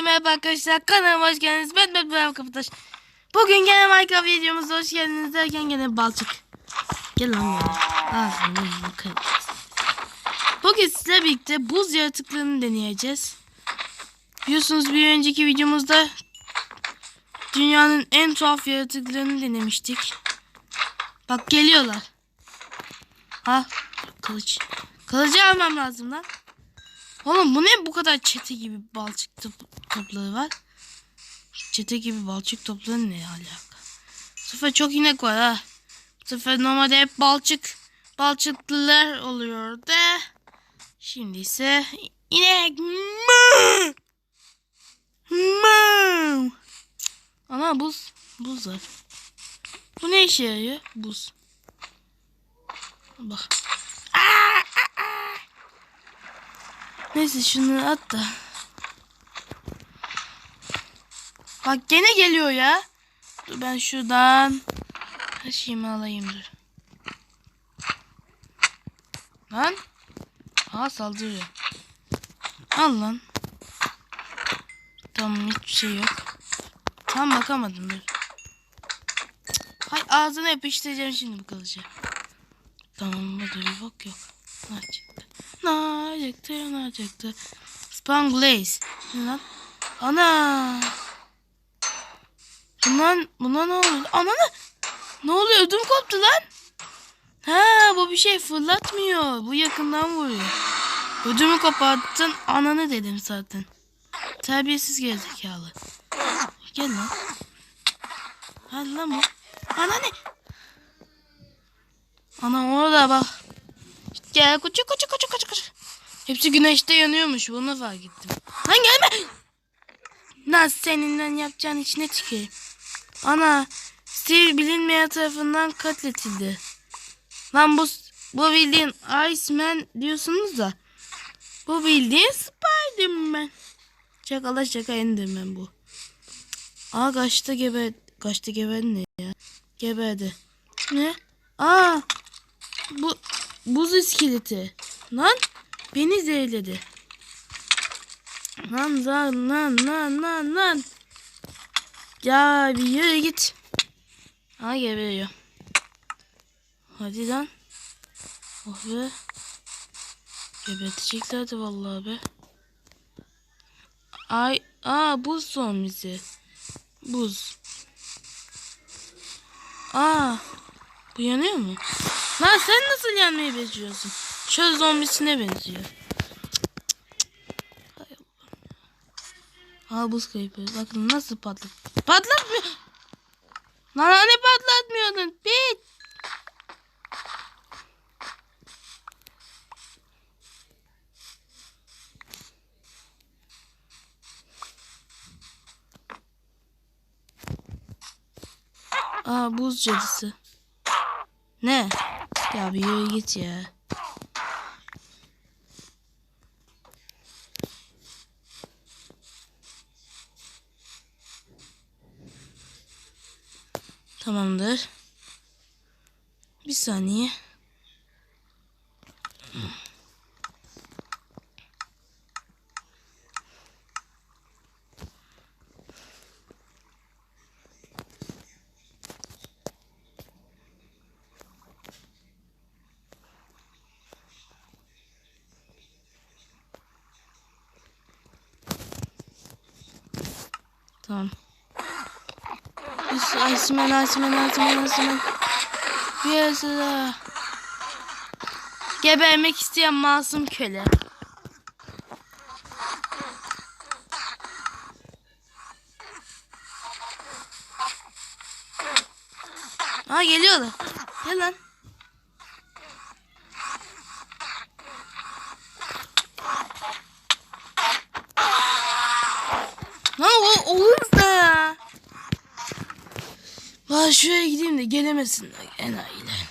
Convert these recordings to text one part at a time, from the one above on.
Hepinize merhaba arkadaşlar. Kanalıma hoş geldiniz. Ben ben ben Kapataş. Bugün gene Minecraft videomuzda hoş geldiniz derken gene balçık. Gel lan ya. Ağzını bakalım. Bugün sizle birlikte buz yaratıklarını deneyeceğiz. Biliyorsunuz bir önceki videomuzda dünyanın en tuhaf yaratıklarını denemiştik. Bak geliyorlar. Ha kılıç. Kılıcı almam lazım lan. Oğlum bu ne bu kadar çete gibi balçık top- topları var? Çete gibi balçık topları ne alaka? Bu çok inek var ha. Bu normalde hep balçık balçıklılar oluyordu. Şimdi ise inek. Ana buz. Buz var. Bu ne işe yarıyor? Buz. Bak. Neyse şunu at da. Bak gene geliyor ya. Dur ben şuradan her şeyimi alayım dur. Lan. Ha saldırıyor. Al lan. Tamam hiçbir şey yok. Tam bakamadım dur. Hay ağzına yapıştıracağım şimdi bu kılıcı. Tamam burada bir bok yok. Ne çıktı? Ne çıktı? Spawn Glaze. Ne lan? Ana. Bundan, buna ne oluyor? Ana ne? Oluyor? Ödüm koptu lan. Ha bu bir şey fırlatmıyor. Bu yakından vuruyor. Ödümü koparttın. Ananı dedim zaten. Terbiyesiz gerizekalı. Gel lan. Hadi lan bu. Ana ne? Ana orada bak. Gel koçu koçu koçu koçu koçu. Hepsi güneşte yanıyormuş. Bunu fark ettim. Lan gelme. Naz seninle yapacağın içine tüküreyim. Ana. Steve bilinmeyen tarafından katletildi. Lan bu bu bildiğin Iceman diyorsunuz da. Bu bildiğin Spiderman. Şaka şaka Enderman bu. Aa kaçta geber kaçta geber ne ya? Geberdi. Ne? Aa bu buz iskeleti. Lan beni zehirledi. Lan lan lan lan lan lan. Ya bir yürü git. Ha geberiyor. Hadi lan. Oh be. Geberteceklerdi vallahi be. Ay, aa buz zombisi. Buz. Aa, bu yanıyor mu? Lan sen nasıl yanmayı beceriyorsun? Çöl zombisine benziyor. Aa buz kayıpı. Bakın nasıl patlat. Patlatmıyor. Lan hani patlatmıyordun? Bit. Aa buz cadısı. Ne? Ya bir yürü git ya. Tamamdır. Bir saniye. Tamam. Asmen, Asmen, Asmen, Asmen. Bir yarısı daha. Gebermek isteyen masum köle. Aa geliyorlar. Gel. Lan o olur da ya. Vay şuraya gideyim de gelemesinler enayiler.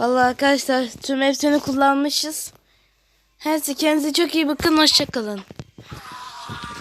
Vallahi arkadaşlar tüm hepsini kullanmışız. Her kendinize çok iyi bakın. Hoşçakalın.